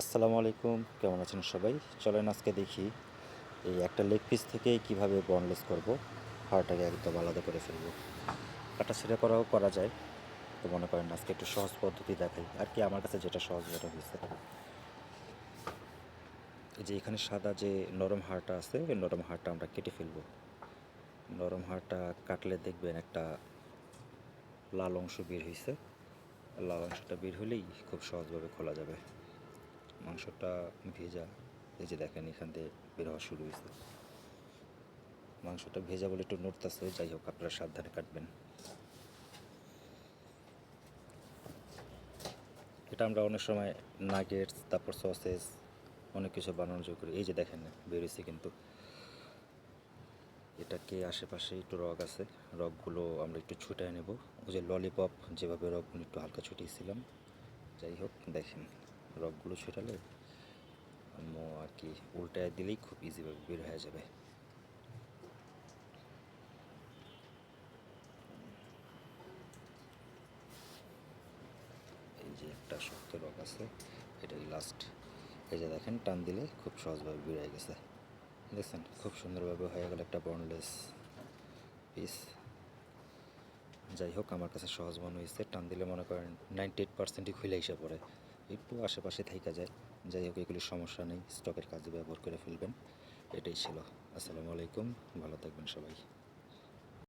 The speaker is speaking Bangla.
আসসালামু আলাইকুম, কেমন আছেন সবাই? চলেন আজকে দেখি এই একটা লেগ পিস থেকেই কীভাবে বনলেস করব। হাড়টাকে একদম আলাদা করে ফেলব। কাটা ছেঁড়া করাও করা যায়। তো মনে করেন আজকে একটু সহজ পদ্ধতি দেখাই। আর কি আমার কাছে যেটা সহজ মনে হয়েছে। যে এখানে সাদা যে নরম হাড়টা আছে, ওই নরম হাড়টা আমরা কেটে ফেলব। নরম হাড়টা কাটলে দেখবেন একটা লাল অংশ বের হয়েছে লাল অংশটা বের হলেই খুব সহজভাবে খোলা যাবে। মাংসটা ভেজা, এই যে দেখেন এখান থেকে বের হওয়া শুরু হয়েছে। মাংসটা ভেজা বলে একটু নড়তেছে, যাই হোক আপনারা সাবধানে কাটবেন। এটা আমরা অনেক সময় নাগেটস, তারপর সসেস, অনেক কিছু বানানোর জন্য করি। এই যে দেখেন বেরোয়েছে কিন্তু। এটাকে আশেপাশে একটু রগ আছে, রগগুলো আমরা একটু ছুটায় নেব। ওই যে ললিপপ যেভাবে রগগুলো একটু হালকা ছুটিয়েছিলাম। যাই হোক, দেখেন। রগগুলো ছুটালে আর কি উল্টায় দিলেই খুব ইজিভাবে বের হয়ে যাবে। এই যে একটা শক্ত রগ আছে এটাই লাস্ট এই যে দেখেন, টান দিলে খুব সহজভাবে বের হয়ে গেছে। দেখছেন, খুব সুন্দরভাবে হয়ে গেল একটা বনলেস পিস যাই হোক, আমার কাছে সহজ মনে হয়েছে, টান দিলে মনে করেন নাইনটি এইট পার্সেন্টই খুলে এসে পড়ে। একটু আশেপাশে থাইকা যায়। যাই হোক এগুলির সমস্যা নেই। স্টকের কাজে ব্যবহার করে ফেলবেন। এটাই ছিল। আসসালামু আলাইকুম। ভালো থাকবেন সবাই।